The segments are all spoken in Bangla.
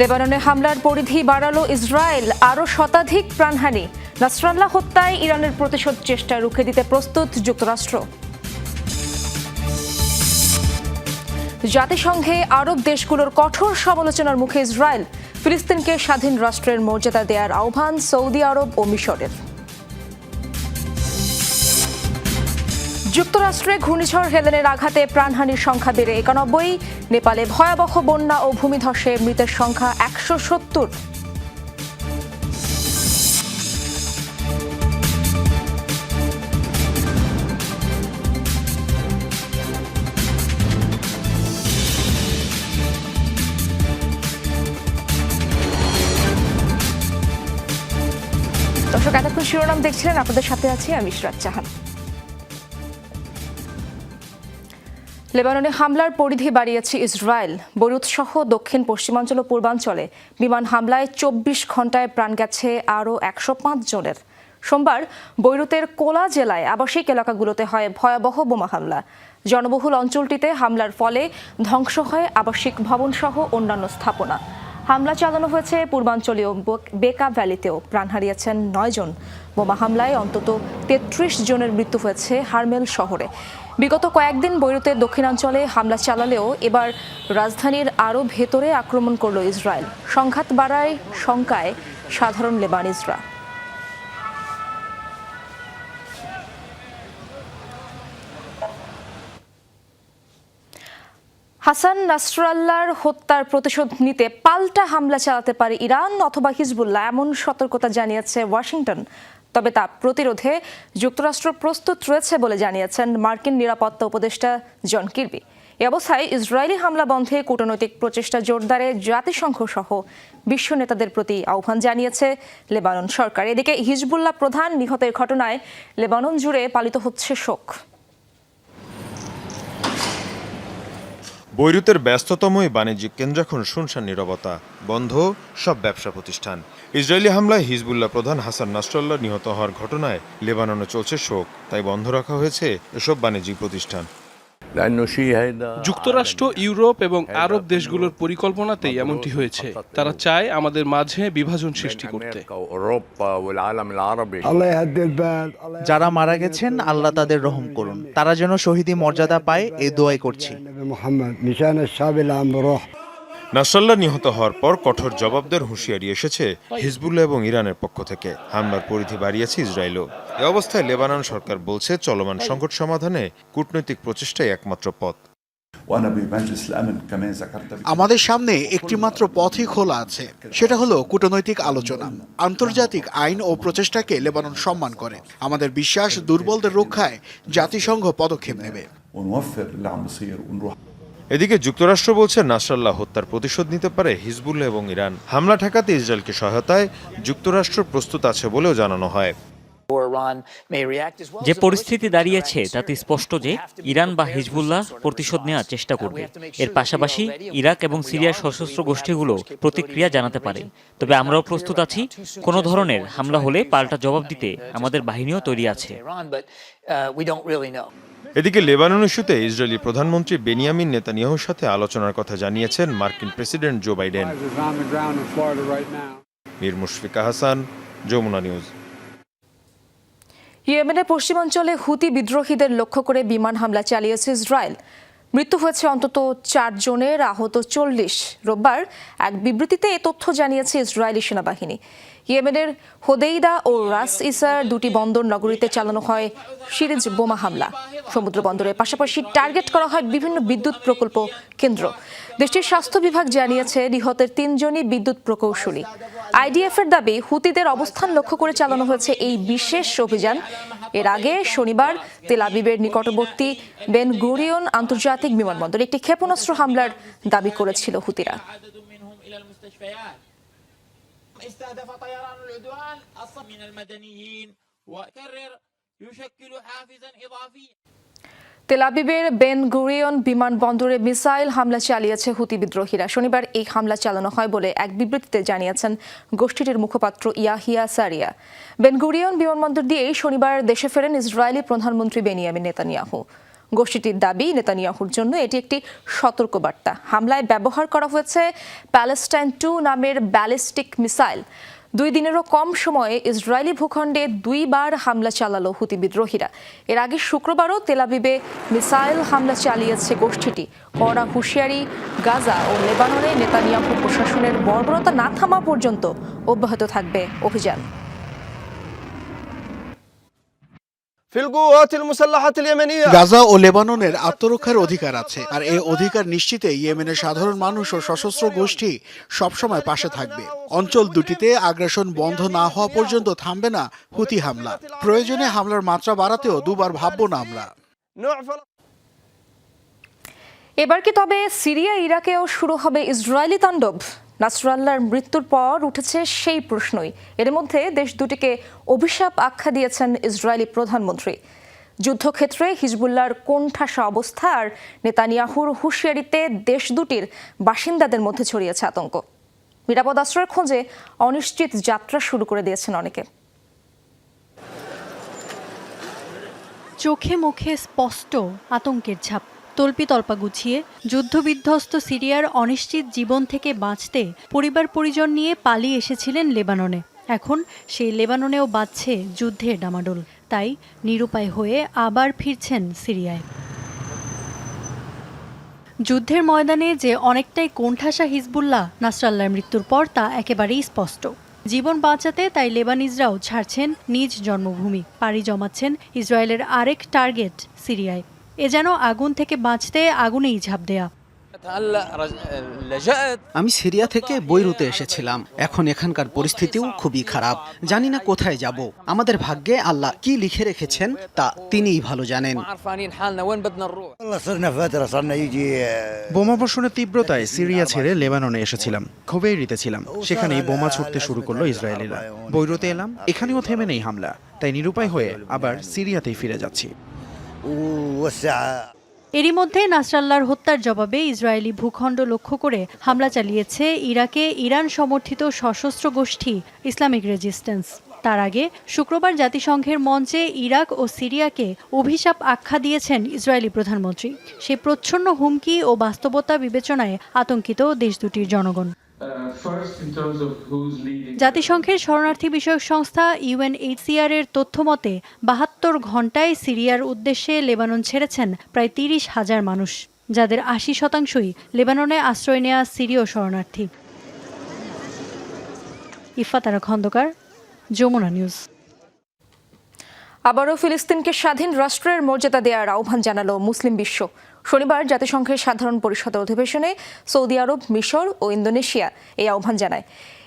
লেবাননে হামলার পরিধি বাড়ালো ইসরায়েল। আরও শতাধিক প্রাণহানি। নাসরাল্লাহ হত্যায় ইরানের প্রতিশোধ চেষ্টা রুখে দিতে প্রস্তুত যুক্তরাষ্ট্র। জাতিসংঘে আরব দেশগুলোর কঠোর সমালোচনার মুখে ইসরায়েল ফিলিস্তিনকে স্বাধীন রাষ্ট্রের মর্যাদা দেওয়ার আহ্বান সৌদি আরব ও মিশরের। যুক্তরাষ্ট্রে ঘূর্ণিঝড় হেলেনের আঘাতে প্রাণহানির সংখ্যা বেড়ে একানব্বই। নেপালে ভয়াবহ বন্যা ও ভূমিধসে মৃতের সংখ্যা একশো সত্তর। দর্শক, এতক্ষণ শিরোনাম দেখছিলেন। আপনাদের সাথে আছি আমি ইশরাত জাহান। লেবাননে হামলার পরিধি বাড়িয়েছে ইসরায়েল। বৈরুত সহ দক্ষিণ পশ্চিমাঞ্চল ও পূর্বাঞ্চলে বিমান হামলায় চব্বিশ ঘন্টায় প্রাণ গেছে আরও একশো পাঁচ জনের। সোমবার বৈরুতের কোলা জেলায় আবাসিক এলাকাগুলোতে হয় ভয়াবহ বোমা হামলা। জনবহুল অঞ্চলটিতে হামলার ফলে ধ্বংস হয় আবাসিক ভবনসহ অন্যান্য স্থাপনা। হামলা চালানো হয়েছে পূর্বাঞ্চলীয় বেকা ভ্যালিতেও। প্রাণ হারিয়েছেন নয় জন। বোমা হামলায় অন্তত তেত্রিশ জনের মৃত্যু হয়েছে হারমেল শহরে। বিগত কয়েকদিন বৈরুতের দক্ষিণাঞ্চলে হামলা চালালেও এবার রাজধানীর আরও ভেতরে আক্রমণ করল ইসরায়েল। সংঘাত বাড়ায় শঙ্কায় সাধারণ লেবানিজরা। হাসান নাসরাল্লাহর হত্যার প্রতিশোধ নিতে পাল্টা হামলা চালাতে পারে ইরান অথবা হিজবুল্লাহ, এমন সতর্কতা জানিয়েছে ওয়াশিংটন তবে তা প্রতিরোধে যুক্তরাষ্ট্র প্রস্তুত রয়েছে বলে জানিয়েছেন মার্কিন নিরাপত্তা উপদেষ্টা জন কির্বি। এ অবস্থায় ইসরায়েলি হামলা বন্ধে কূটনৈতিক প্রচেষ্টা জোরদারে জাতিসংঘ সহ বিশ্ব নেতাদের প্রতি আহ্বান জানিয়েছে লেবানন সরকার। এদিকে হিজবুল্লাহ প্রধান নিহতের ঘটনায় লেবানন জুড়ে পালিত হচ্ছে শোক। বৈরুতের ব্যস্ততম এই বাণিজ্যিক কেন্দ্র এখন শুনশান নিরবতা। বন্ধ সব ব্যবসা প্রতিষ্ঠান। ইসরায়েলি হামলায় হিজবুল্লাহ প্রধান হাসান নাসরাল্লাহ নিহত হওয়ার ঘটনায় লেবাননে চলছে শোক তাই বন্ধ রাখা হয়েছে এসব বাণিজ্যিক প্রতিষ্ঠান। যুক্তরাষ্ট্র ইউরোপ এবং আরব দেশগুলোর পরিকল্পনাতেই এমনটি হয়েছে। তারা চায় আমাদের মাঝে বিভাজন সৃষ্টি করতে। যারা মারা গেছেন আল্লাহ তাদের রহম করুন। তারা যেন শহীদি মর্যাদা পায় এ দোয়াই করছি। নাসাল্লা নিহত হওয়ার পর কঠোর জবাবদের হুঁশিয়ারি এসেছে হিজবুল্লাহ এবং ইরানের পক্ষ থেকে। হামলার পরিধি বাড়িয়েছে ইসরায়েলও। এ অবস্থায় লেবানন সরকার বলছে, চলমান সংকট সমাধানে কূটনৈতিক প্রচেষ্টাই একমাত্র পথ। আমাদের সামনে একটিমাত্র পথই খোলা আছে, সেটা হলো কূটনৈতিক আলোচনা। আন্তর্জাতিক আইন ও প্রচেষ্টাকে লেবানন সম্মান করে। আমাদের বিশ্বাস দুর্বলদের রক্ষায় জাতিসংঘ পদক্ষেপ নেবে। এদিকে যুক্তরাষ্ট্র বলছে নাসরাল্লাহ হত্যার প্রতিশোধ নিতে পারে হিজবুল্লাহ এবং ইরান। হামলা ঠেকাতে ইসরায়েলকে সহায়তায় যুক্তরাষ্ট্র প্রস্তুত আছে বলেও জানানো হয়। যে পরিস্থিতি দাঁড়িয়েছে তাতে স্পষ্ট যে ইরান বা হিজবুল্লাহ প্রতিশোধ নেওয়ার চেষ্টা করবে। এর পাশাপাশি ইরাক এবং সিরিয়ার সশস্ত্র গোষ্ঠীগুলো প্রতিক্রিয়া জানাতে পারে। তবে আমরাও প্রস্তুত আছি কোনো ধরনের হামলা হলে পাল্টা জবাব দিতে আমাদের বাহিনীও তৈরি আছে। এদিকে লেবানন ইস্যুতে ইসরায়েলি প্রধানমন্ত্রী বেনিয়ামিন নেতানিয়াহুর সাথে আলোচনার কথা জানিয়েছেন মার্কিন president Joe Biden. Mir Mushfika Hasan Jamuna news. ইয়েমেনের পশ্চিমাঞ্চলে হুতি বিদ্রোহীদের লক্ষ্য করে বিমান হামলা চালিয়েছে ইসরায়েল। মৃত্যু হয়েছে অন্তত চার জনের, আহত চল্লিশ। রোববার এক বিবৃতিতে এ তথ্য জানিয়েছে ইসরায়েলি সেনাবাহিনী। ইয়েমেনের হোদেইদা ও রাস ইসার দুটি বন্দর নগরীতে চালানো হয় সিরিজ বোমা হামলা। সমুদ্র বন্দরের পাশাপাশি টার্গেট করা হয় বিভিন্ন বিদ্যুৎ প্রকল্প কেন্দ্র। দেশটির স্বাস্থ্য বিভাগ জানিয়েছে, নিহতের তিনজনই বিদ্যুৎ প্রকৌশলী। আইডিএফ এর দাবি, হুতিদের অবস্থান লক্ষ্য করে চালানো হয়েছে এই বিশেষ অভিযান। এর আগে শনিবার তেল আবিবের নিকটবর্তী বেন গুরিয়ন আন্তর্জাতিক বিমানবন্দরে একটি ক্ষেপণাস্ত্র হামলার দাবি করেছিল হুতিরা। استهدف طيران العدوان الصف من المدنيين وكرر يشكل حافزا إضافيا তেল আবিবের বেন গুরিয়ন বিমানবন্দরে মিসাইল হামলা চালিয়েছে হুতি বিদ্রোহীরা শনিবার এই হামলা চালানো হয় বলে এক বিবৃতিতে জানিয়েছেন গোষ্ঠীটির মুখপাত্র ইয়াহিয়া সারিয়া বেন গুরিয়ন বিমানবন্দর দিয়েই শনিবার দেশে ফেরেন ইসরায়েলি প্রধানমন্ত্রী বেনিয়ামিন নেতানিয়াহু গোষ্ঠীটির দাবি, নেতানিয়াহুর জন্য এটি একটি সতর্কবার্তা। হামলায় ব্যবহার করা হয়েছে প্যালেস্টাইন টু নামের ব্যালিস্টিক মিসাইল। দুই দিনেরও কম সময়ে ইসরায়েলি ভূখণ্ডে দুইবার হামলা চালালো হুতি বিদ্রোহীরা। এর আগে শুক্রবারও তেলাবিবে মিসাইল হামলা চালিয়েছে গোষ্ঠীটি। কড়া হুঁশিয়ারি গাজা ও লেবাননে নেতানিয়াহু প্রশাসনের বর্বরতা না থামা পর্যন্ত অব্যাহত থাকবে অভিযান। গাজা ও লেবাননের আত্মরক্ষার অধিকার আছে আর এই অধিকার নিশ্চিতে ইয়েমেনের সাধারণ মানুষ ও সশস্ত্র গোষ্ঠী সবসময় পাশে থাকবে। অঞ্চল দুটিতে আগ্রাসন বন্ধ না হওয়া পর্যন্ত থামবে না হুতি হামলা। প্রয়োজনে হামলার মাত্রা বাড়াতেও দুবার ভাববো না আমরা। এবার কি তবে সিরিয়া ইরাকেও শুরু হবে ইসরায়েলি তাণ্ডব? নাসরাল্লাহর মৃত্যুর পর উঠেছে সেই প্রশ্নই। এর মধ্যে দেশ দুটিকে অভিশাপ আখ্যা দিয়েছেন ইসরায়েলি প্রধানমন্ত্রী। যুদ্ধক্ষেত্রে হিজবুল্লাহর কোণঠাসা অবস্থা আর নেতানিয়াহুর হুঁশিয়ারিতে দেশ দুটির বাসিন্দাদের মধ্যে ছড়িয়েছে আতঙ্ক। নিরাপদ আশ্রয়ের খোঁজে অনিশ্চিত যাত্রা শুরু করে দিয়েছেন অনেকে। চোখে মুখে স্পষ্ট আতঙ্কের ছাপ তল্পি তল্পা গুছিয়ে যুদ্ধবিধ্বস্ত সিরিয়ার অনিশ্চিত জীবন থেকে বাঁচতে পরিবার পরিজন নিয়ে পালিয়ে এসেছিলেন লেবাননে। এখন সেই লেবাননেও বাঁচছে যুদ্ধের ডামাডোল। তাই নিরুপায় হয়ে আবার ফিরছেন সিরিয়ায়। যুদ্ধের ময়দানে যে অনেকটাই কোণঠাসা হিজবুল্লাহ নাসরাল্লাহর মৃত্যুর পর তা একেবারেই স্পষ্ট। জীবন বাঁচাতে তাই লেবানিজরাও ছাড়ছেন নিজ জন্মভূমি। পাড়ি জমাচ্ছেন ইসরায়েলের আরেক টার্গেট সিরিয়ায়। এ যেন আগুন থেকে বাঁচতে আগুনেই ঝাঁপ দেয়া। আমি সিরিয়া থেকে বৈরুতে এসেছিলাম। এখন এখানকার পরিস্থিতিও খুবই খারাপ। জানি না কোথায় যাব। আমাদের ভাগ্যে আল্লাহ কি লিখে রেখেছেন তা তিনিই ভালো জানেন। বোমাবর্ষণের তীব্রতায় সিরিয়া ছেড়ে লেবাননে এসেছিলাম। খোবেইরিতে ছিলাম। সেখানেই বোমা ছুটতে শুরু করল ইসরায়েলিরা। বৈরুতে এলাম। এখানেও থেমে নেই হামলা। তাই নিরুপায় হয়ে আবার সিরিয়াতেই ফিরে যাচ্ছি। এরই মধ্যে নাসরাল্লাহর হত্যার জবাবে ইসরায়েলি ভূখণ্ড লক্ষ্য করে হামলা চালিয়েছে ইরাকে ইরান সমর্থিত সশস্ত্র গোষ্ঠী ইসলামিক রেজিস্ট্যান্স। তার আগে শুক্রবার জাতিসংঘের মঞ্চে ইরাক ও সিরিয়াকে অভিশাপ আখ্যা দিয়েছেন ইসরায়েলি প্রধানমন্ত্রী। সে প্রচ্ছন্ন হুমকি ও বাস্তবতা বিবেচনায় আতঙ্কিত দেশ দুটির জনগণ। জাতিসংঘের শরণার্থী বিষয়ক সংস্থা ইউএনএইচসিআর এর তথ্য মতে বাহাত্তর ঘন্টায় সিরিয়ার উদ্দেশ্যে লেবানন ছেড়েছেন প্রায় তিরিশ হাজার মানুষ যাদের আশি শতাংশই লেবাননে আশ্রয় নেওয়া সিরীয় শরণার্থী। ইফাতারা খন্দকার যমুনা নিউজ। আবারও ফিলিস্তিনকে স্বাধীন রাষ্ট্রের মর্যাদা দেওয়ার আহ্বান জানালো মুসলিম বিশ্ব। শনিবার জাতিসংঘের সাধারণ পরিষদের অধিবেশনে সৌদি আরব, মিশর ও ইন্দোনেশিয়া এই আহ্বান জানায়।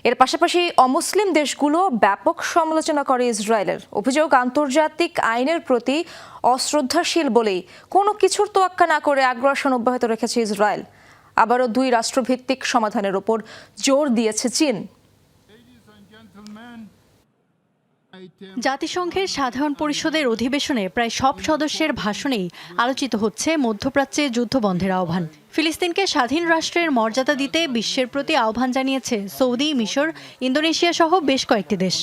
এর পাশাপাশি অমুসলিম দেশগুলো ব্যাপক সমালোচনা করে ইসরায়েলের। অভিযোগ, আন্তর্জাতিক আইনের প্রতি অশ্রদ্ধাশীল বলেই কোনো কিছুর তোয়াক্কা না করে আগ্রাসন অব্যাহত রেখেছে ইসরায়েল। আবারও দুই রাষ্ট্রভিত্তিক সমাধানের ওপর জোর দিয়েছে চীন। জাতিসংঘের সাধারণ পরিষদের অধিবেশনে প্রায় সব সদস্যের ভাষণেই আলোচিত হচ্ছে মধ্যপ্রাচ্যে যুদ্ধবন্ধের আহ্বান। ফিলিস্তিনকে স্বাধীন রাষ্ট্রের মর্যাদা দিতে বিশ্বের প্রতি আহ্বান জানিয়েছে সৌদি মিশর ইন্দোনেশিয়া সহ বেশ কয়েকটি দেশ।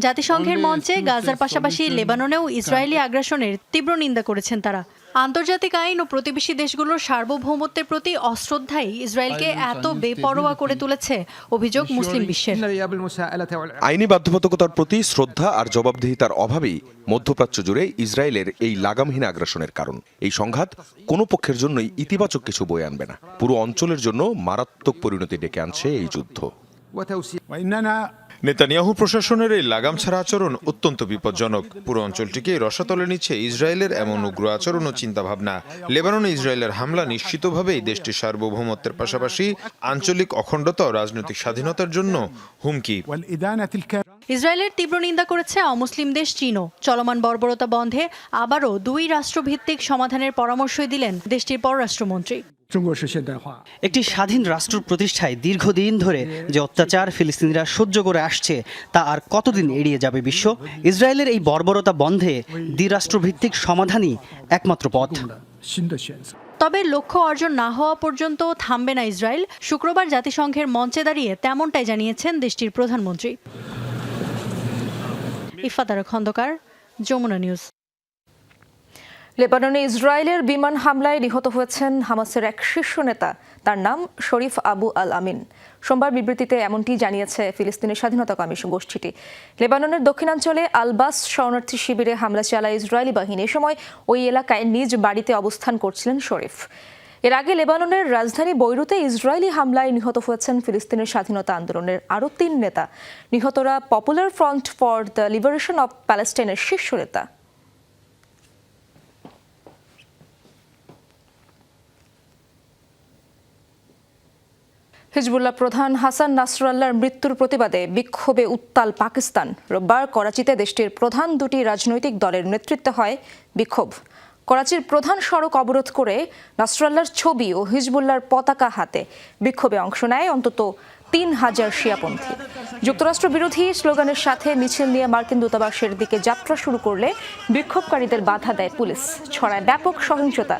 জাতিসংঘের মঞ্চে গাজার পাশাপাশি লেবাননেও ইসরায়েলি আগ্রাসনের তীব্র নিন্দা করেছেন তারা। আন্তর্জাতিক আইন ও প্রতিবেশী দেশগুলোর সার্বভৌমত্বের প্রতি অশ্রদ্ধাই ইসরায়েলকে এত বেপরোয়া করে তুলেছে অভিযোগ মুসলিম বিশ্বের। আইনি বাধ্যবাধকতার প্রতি শ্রদ্ধা আর জবাবদিহিতার অভাবেই মধ্যপ্রাচ্য জুড়ে ইসরায়েলের এই লাগামহীন আগ্রাসনের কারণ। এই সংঘাত কোনো পক্ষের জন্যই ইতিবাচক কিছু বয়ে আনবে না। পুরো অঞ্চলের জন্য মারাত্মক পরিণতি ডেকে আনছে এই যুদ্ধ। নেতানিয়াহু প্রশাসনের এই লাগাম ছাড়া আচরণ অত্যন্ত বিপজ্জনক। পুরো অঞ্চলটিকে রসাতলে নিচ্ছে ইসরায়েলের এমন উগ্র আচরণ ও চিন্তাভাবনা। লেবাননে ইসরায়েলের হামলা নিশ্চিতভাবেই দেশটির সার্বভৌমত্বের পাশাপাশি আঞ্চলিক অখণ্ডতা ও রাজনৈতিক স্বাধীনতার জন্য হুমকি। ইসরায়েলের তীব্র নিন্দা করেছে অমুসলিম দেশ চীনও। চলমান বর্বরতা বন্ধে আবারও দুই রাষ্ট্রভিত্তিক সমাধানের পরামর্শই দিলেন দেশটির পররাষ্ট্রমন্ত্রী। একটি স্বাধীন রাষ্ট্র প্রতিষ্ঠায় দীর্ঘদিন ধরে যে অত্যাচার ফিলিস্তিনিরা সহ্য করে আসছে তা আর কতদিন এড়িয়ে যাবে বিশ্ব? ইসরায়েলের এই বর্বরতা বন্ধে দ্বিরাষ্ট্রভিত্তিক সমাধানই একমাত্র পথ। তবে লক্ষ্য অর্জন না হওয়া পর্যন্ত থামবে না ইসরায়েল। শুক্রবার জাতিসংঘের মঞ্চে দাঁড়িয়ে তেমনটাই জানিয়েছেন দেশটির প্রধানমন্ত্রী। ইফাতারা খন্দকার যমুনা নিউজ। লেবাননে ইসরায়েলের বিমান হামলায় নিহত হয়েছেন হামাসের এক শীর্ষ নেতা। তার নাম শরীফ আবু আল আমিন। সোমবার বিবৃতিতে এমনটি জানিয়েছে ফিলিস্তিনের স্বাধীনতা কমিশন গোষ্ঠীটি। লেবাননের দক্ষিণাঞ্চলে আলবাস শরণার্থী শিবিরে হামলা চালায় ইসরায়েলি বাহিনী। এ সময় ওই এলাকায় নিজ বাড়িতে অবস্থান করছিলেন শরীফ। এর আগে লেবাননের রাজধানী বৈরুতে ইসরায়েলি হামলায় নিহত হয়েছেন ফিলিস্তিনের স্বাধীনতা আন্দোলনের আরও তিন নেতা। নিহতরা popular front for the liberation of প্যালেস্টাইনের শীর্ষ নেতা। হিজবুল্লাহ প্রধান হাসান নাসরাল্লাহর মৃত্যুর প্রতিবাদে বিক্ষোভে উত্তাল পাকিস্তান। রোববার করাচিতে দেশটির প্রধান দুটি রাজনৈতিক দলের নেতৃত্বে হয় বিক্ষোভ। করাচির প্রধান সড়ক অবরোধ করে নাসরাল্লাহর ছবি ও হিজবুল্লাহর পতাকা হাতে বিক্ষোভে অংশ নেয় অন্তত তিন হাজার শিয়াপন্থী। যুক্তরাষ্ট্র বিরোধী স্লোগানের সাথে মিছিল নিয়ে মার্কিন দূতাবাসের দিকে যাত্রা শুরু করলে বিক্ষোভকারীদের বাধা দেয় পুলিশ। ছড়ায় ব্যাপক সহিংসতা।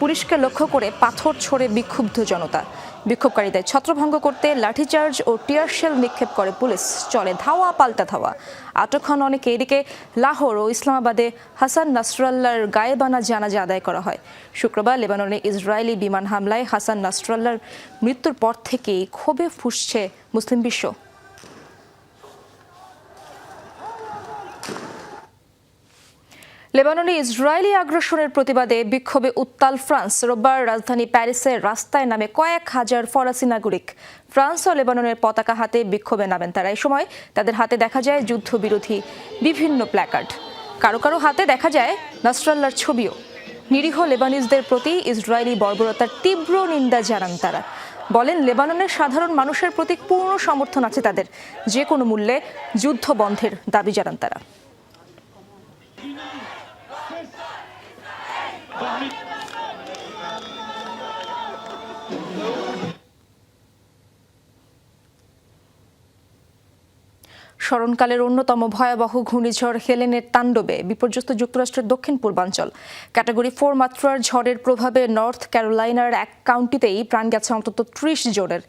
পুলিশকে লক্ষ্য করে পাথর ছড়ে বিক্ষুব্ধ জনতা। বিক্ষোভকারীদের ছত্রভঙ্গ করতে লাঠিচার্জ ও টিয়ার শেল নিক্ষেপ করে পুলিশ। চলে ধাওয়া, পাল্টা ধাওয়া। আটক হন অনেকে। এদিকে লাহোর ও ইসলামাবাদে হাসান নাসরাল্লার গায়েবানা জানাজা আদায় করা হয়। শুক্রবার লেবাননে ইসরায়েলি বিমান হামলায় হাসান নাসরাল্লার মৃত্যুর পর থেকেই ক্ষোভে ফুসছে মুসলিম বিশ্ব। লেবাননে ইসরায়েলি আগ্রাসনের প্রতিবাদে বিক্ষোভে উত্তাল ফ্রান্স। রোববার রাজধানী প্যারিসের রাস্তায় নামে কয়েক হাজার ফরাসি নাগরিক। ফ্রান্স ও লেবাননের পতাকা হাতে বিক্ষোভে নামেন তারা। এই সময় তাদের হাতে দেখা যায় যুদ্ধবিরোধী বিভিন্ন প্ল্যাকার্ড। কারও কারও হাতে দেখা যায় নাসরাল্লার ছবিও। নিরীহ লেবানিজদের প্রতি ইসরায়েলি বর্বরতার তীব্র নিন্দা জানান তারা। বলেন, লেবাননের সাধারণ মানুষের প্রতি পূর্ণ সমর্থন আছে তাদের। যে কোনো মূল্যে যুদ্ধ বন্ধের দাবি জানান তারা। স্মরণকালের অন্যতম ভয়াবহ ঘূর্ণিঝড় হেলেনের তাণ্ডবে বিপর্যস্ত যুক্তরাষ্ট্রের দক্ষিণ পূর্বাঞ্চল। ক্যাটাগরি ফোর মাত্রার ঝড়ের প্রভাবে নর্থ ক্যারোলাইনার এক কাউন্টিতেই প্রাণ গেছে অন্তত ত্রিশ জনের।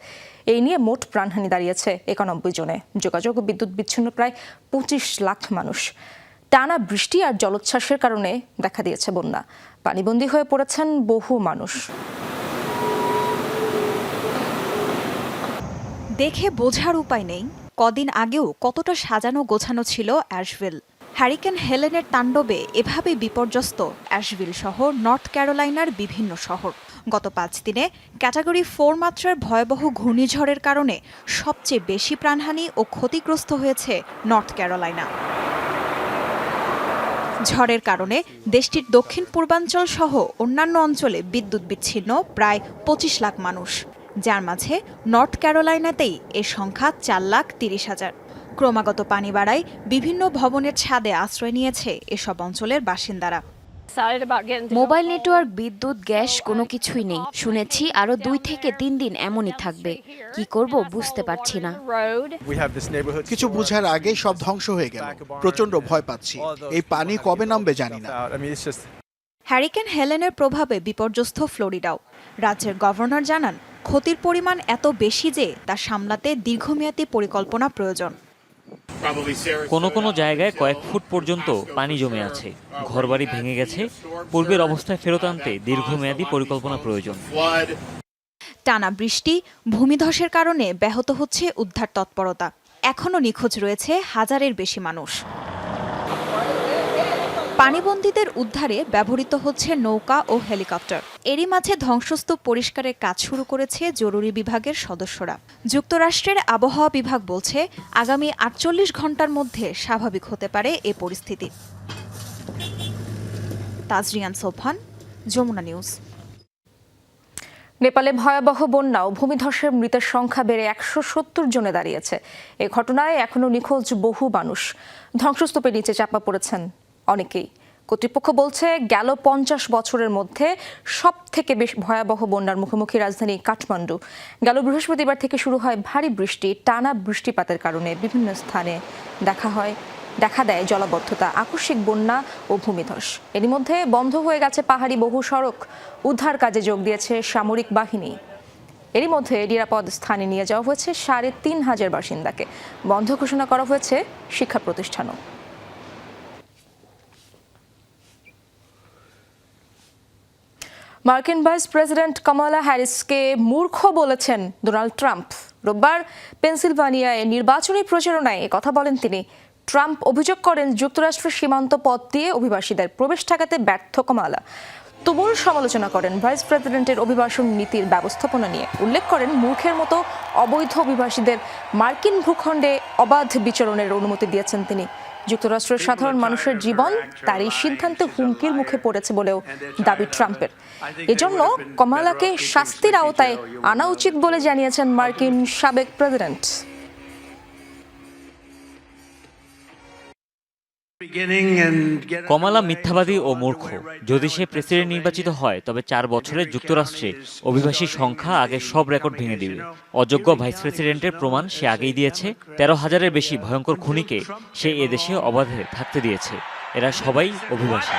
এই নিয়ে মোট প্রাণহানি দাঁড়িয়েছে একানব্বই জনে। যোগাযোগ ও বিদ্যুৎ বিচ্ছিন্ন প্রায় পঁচিশ লাখ মানুষ। টানা বৃষ্টি আর জলোচ্ছ্বাসের কারণে দেখা দিয়েছে বন্যা। পানিবন্দী হয়ে পড়েছেন বহু মানুষ। দেখে বোঝার উপায় নেই। কদিন আগেও কতটা সাজানো গোছানো ছিল অ্যাশভিল। হ্যারিকেন হেলেনের তাণ্ডবে এভাবে বিপর্যস্ত অ্যাশভিল সহ নর্থ ক্যারোলাইনার বিভিন্ন শহর। গত পাঁচ দিনে ক্যাটাগরি ফোর মাত্রার ভয়াবহ ঘূর্ণিঝড়ের কারণে সবচেয়ে বেশি প্রাণহানি ও ক্ষতিগ্রস্ত হয়েছে নর্থ ক্যারোলাইনা। ঝড়ের কারণে দেশটির দক্ষিণ পূর্বাঞ্চল সহ অন্যান্য অঞ্চলে বিদ্যুৎ বিচ্ছিন্ন প্রায় পঁচিশ লাখ মানুষ। যার মাঝে নর্থ ক্যারোলাইনাতেই এ সংখ্যা চার লাখ তিরিশ হাজার। ক্রমাগত পানি বাড়ায় বিভিন্ন ভবনের ছাদে আশ্রয় নিয়েছে এসব অঞ্চলের বাসিন্দারা। মোবাইল নেটওয়ার্ক বিদ্যুৎ গ্যাস কোনো কিছুই নেই। শুনেছি আরও দুই থেকে তিন দিন এমনই থাকবে। কি করব বুঝতে পারছি না। কিছু বুঝার আগে সব ধ্বংস হয়ে গেল। প্রচণ্ড ভয় পাচ্ছি। এই পানি কবে নামবে জানি না। হ্যারিকেন হেলেনের প্রভাবে বিপর্যস্ত ফ্লোরিডাও। রাজ্যের গভর্নর জানান ক্ষতির পরিমাণ এত বেশি যে তা সামলাতে দীর্ঘমেয়াদী পরিকল্পনা প্রয়োজন। কোনো কোনো জায়গায় কয়েক ফুট পর্যন্ত পানি জমে আছে। ঘরবাড়ি ভেঙে গেছে। পূর্বের অবস্থায় ফেরত আনতে দীর্ঘমেয়াদী পরিকল্পনা প্রয়োজন। টানা বৃষ্টি ভূমিধসের কারণে ব্যাহত হচ্ছে উদ্ধার তৎপরতা। এখনও নিখোঁজ রয়েছে হাজারের বেশি মানুষ। পানিবন্দীদের উদ্ধারে ব্যবহৃত হচ্ছে নৌকা ও হেলিকপ্টার। এরই মাঝে ধ্বংসস্তূপ পরিষ্কারের কাজ শুরু করেছে জরুরি বিভাগের সদস্যরা। যুক্তরাষ্ট্রের আবহাওয়া বিভাগ বলছে, আগামী আটচল্লিশ ঘণ্টার মধ্যে স্বাভাবিক হতে পারে এ পরিস্থিতি। তাজরিয়ান সোফান যমুনা নিউজ। নেপালে ভয়াবহ বন্যা ও ভূমিধসের মৃতের সংখ্যা বেড়ে একশো সত্তর জনে দাঁড়িয়েছে। এ ঘটনায় এখনও নিখোঁজ বহু মানুষ। ধ্বংসস্তূপের নিচে চাপা পড়েছেন অনেকেই। কর্তৃপক্ষ বলছে গেল পঞ্চাশ বছরের মধ্যে সব থেকে বেশ ভয়াবহ বন্যার মুখোমুখি রাজধানী কাঠমান্ডু। গেল বৃহস্পতিবার থেকে শুরু হয় ভারী বৃষ্টি, টানা বৃষ্টিপাতের কারণে বিভিন্ন স্থানে দেখা হয়, দেখা দেয় জলাবদ্ধতা, আকস্মিক বন্যা ও ভূমিধস। এরই মধ্যে বন্ধ হয়ে গেছে পাহাড়ি বহু সড়ক। উদ্ধার কাজে যোগ দিয়েছে সামরিক বাহিনী। এরই মধ্যে নিরাপদ স্থানে নিয়ে যাওয়া হয়েছে সাড়ে তিন হাজার বাসিন্দাকে। বন্ধ ঘোষণা করা হয়েছে শিক্ষা প্রতিষ্ঠানও। মার্কিন ভাইস প্রেসিডেন্ট কমলা হ্যারিসকে মূর্খ বলেছেন ডোনাল্ড ট্রাম্প। রোববার পেনসিলভানিয়ায় নির্বাচনী প্রচারণায় কথা বলেন তিনি। ট্রাম্প অভিযোগ করেন যুক্তরাষ্ট্রের সীমান্ত পথ দিয়ে অভিবাসীদের প্রবেশ ঠেকাতে ব্যর্থ কমালা। তুমুল সমালোচনা করেন ভাইস প্রেসিডেন্টের অভিবাসন নীতির ব্যবস্থাপনা নিয়ে। উল্লেখ করেন, মূর্খের মতো অবৈধ অভিবাসীদের মার্কিন ভূখণ্ডে অবাধ বিচরণের অনুমতি দিয়েছেন তিনি। যুক্তরাষ্ট্রের সাধারণ মানুষের জীবন তার এই সিদ্ধান্তে হুমকির মুখে পড়েছে বলেও দাবি ট্রাম্পের। এজন্য কমালাকে শাস্তির আওতায় আনা উচিত বলে জানিয়েছেন মার্কিন সাবেক প্রেসিডেন্ট। কমালা মিথ্যাবাদী ও মূর্খ। যদি সে প্রেসিডেন্ট নির্বাচিত হয় তবে চার বছরে যুক্তরাষ্ট্রে অভিবাসী সংখ্যা আগে সব রেকর্ড ভেঙে দিবে। অযোগ্য ভাইস প্রেসিডেন্টের প্রমাণ সে আগেই দিয়েছে তেরো হাজারের বেশি ভয়ঙ্কর খুনিকে সে এদেশে অবাধে থাকতে দিয়েছে। এরা সবাই অভিবাসী।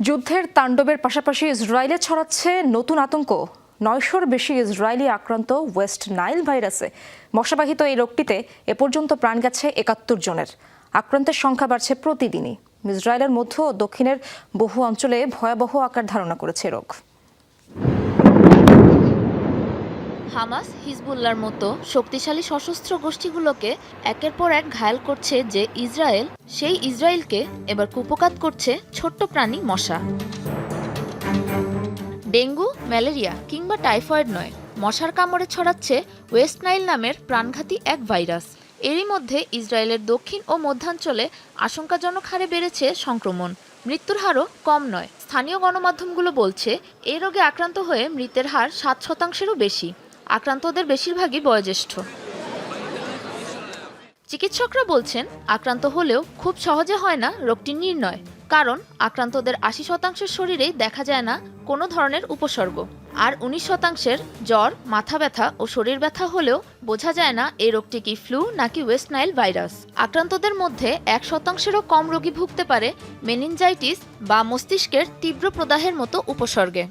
যুদ্ধের তাণ্ডবের পাশাপাশি ইসরায়েলে ছড়াচ্ছে নতুন আতঙ্ক। নয়শোর বেশি ইসরায়েলি আক্রান্ত ওয়েস্ট নাইল ভাইরাসে। মশাবাহিত এই রোগটিতে এ পর্যন্ত প্রাণ গেছে একাত্তর জনের। আক্রান্তের সংখ্যা বাড়ছে প্রতিদিনই। ইসরায়েলের মধ্য ও দক্ষিণের বহু অঞ্চলে ভয়াবহ আকার ধারণা করেছে রোগ। হামাস হিজবুল্লার মতো শক্তিশালী সশস্ত্র গোষ্ঠীগুলোকে একের পর এক ঘায়াল করছে যে ইসরায়েল, সেই ইসরায়েলকে এবার কুপকাত করছে ছোট্ট প্রাণী মশা। ডেঙ্গু, ম্যালেরিয়া কিংবা টাইফয়েড নয়, মশার কামড়ে ছড়াচ্ছে ওয়েস্ট নাইল নামের প্রাণঘাতী এক ভাইরাস। এরই মধ্যে ইসরায়েলের দক্ষিণ ও মধ্যাঞ্চলে আশঙ্কাজনক হারে বেড়েছে সংক্রমণ। মৃত্যুর হারও কম নয়। স্থানীয় গণমাধ্যমগুলো বলছে এই রোগে আক্রান্ত হয়ে মৃতের হার সাত শতাংশেরও বেশি। আক্রান্তদের বেশিরভাগই বয়োজ্যেষ্ঠ। চিকিৎসকরা বলছেন, আক্রান্ত হলেও খুব সহজে হয় না রোগটি নির্ণয়। কারণ, আক্রান্তদের আশি শতাংশের শরীরেই দেখা যায় না কোনো ধরনের উপসর্গ। আর উনিশ শতাংশের জ্বর, মাথা ব্যথা ও শরীর ব্যথা হলেও বোঝা যায় না এই রোগটি কি ফ্লু নাকি ওয়েস্ট নাইল ভাইরাস আক্রান্তদের মধ্যে এক শতাংশেরও কম রোগী ভুগতে পারে মেনিনজাইটিস বা মস্তিষ্কের তীব্র প্রদাহের মতো উপসর্গে।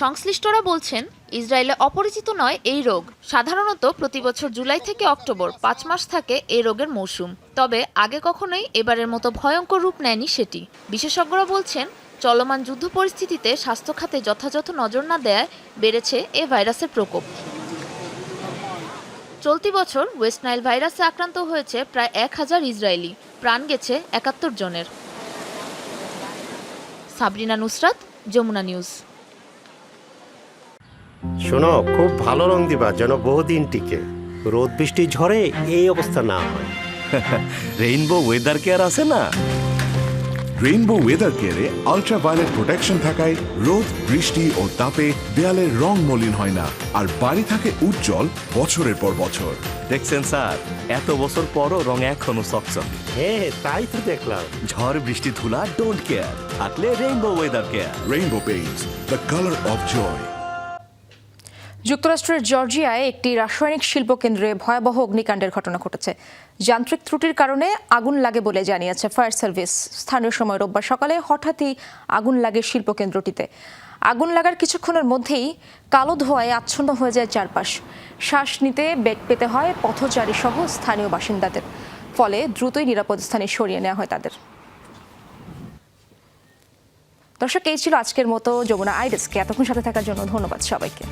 সংশ্লিষ্টরা বলছেন, ইসরায়েলে অপরিচিত নয় এই রোগ। সাধারণত প্রতি বছর জুলাই থেকে অক্টোবর পাঁচ মাস থাকে এই রোগের মৌসুম। তবে আগে কখনোই এবারের মতো ভয়ঙ্কর রূপ নেয়নি সেটি। বিশেষজ্ঞরা বলছেন চলমান যুদ্ধ পরিস্থিতিতে স্বাস্থ্য খাতে যথাযথ নজর না দেয় বেড়েছে এ ভাইরাসের প্রকোপ। চলতি বছর ওয়েস্ট নাইল ভাইরাসে আক্রান্ত হয়েছে প্রায় এক হাজার ইসরায়েলি। প্রাণ গেছে একাত্তর জনের। সাবরিনা নুসরাত যমুনা নিউজ। শোনো খুব ভালো রং দিবা যেন বহুদিন টিকে। রোদ বৃষ্টি ঝড়ে এই অবস্থা না হয়। রেইনবো ওয়েদার কেয়ার আছে না? রেইনবো ওয়েদার কেয়ারে আলট্রাভায়োলেট প্রোটেকশন থাকায় রোদ বৃষ্টি ও তাপে দেয়ালের রং মলিন হয় না। আর বাড়ি থাকে উজ্জ্বল বছরের পর বছর। দেখছেন স্যার এত বছর পরও রং এখনও চকচকে হ্যাঁ তাই তো দেখলাম। ঝড় বৃষ্টি ধুলা ডোন্ট কেয়ার থাকলে rainbow weather care rainbow paints the colour of joy যুক্তরাষ্ট্রের জর্জিয়ায় একটি রাসায়নিক শিল্প কেন্দ্রে ভয়াবহ অগ্নিকাণ্ডের ঘটনা ঘটেছে। যান্ত্রিক ত্রুটির কারণে আগুন লাগে বলে জানিয়েছে ফায়ার সার্ভিস। স্থানীয় সময় রোববার সকালে হঠাৎই আগুন লাগে শিল্প কেন্দ্রটিতে। আগুন লাগার কিছুক্ষণের মধ্যেই কালো ধোঁয়ায় আচ্ছন্ন হয়ে যায় চারপাশ। শ্বাস নিতে বেগ পেতে হয় পথচারী সহ স্থানীয় বাসিন্দাদের। ফলে দ্রুতই নিরাপদ স্থানে সরিয়ে নেওয়া হয় তাদের। দর্শক, এই ছিল আজকের মতো যমুনা আইডেসকে এতক্ষণ সাথে থাকার জন্য ধন্যবাদ সবাইকে।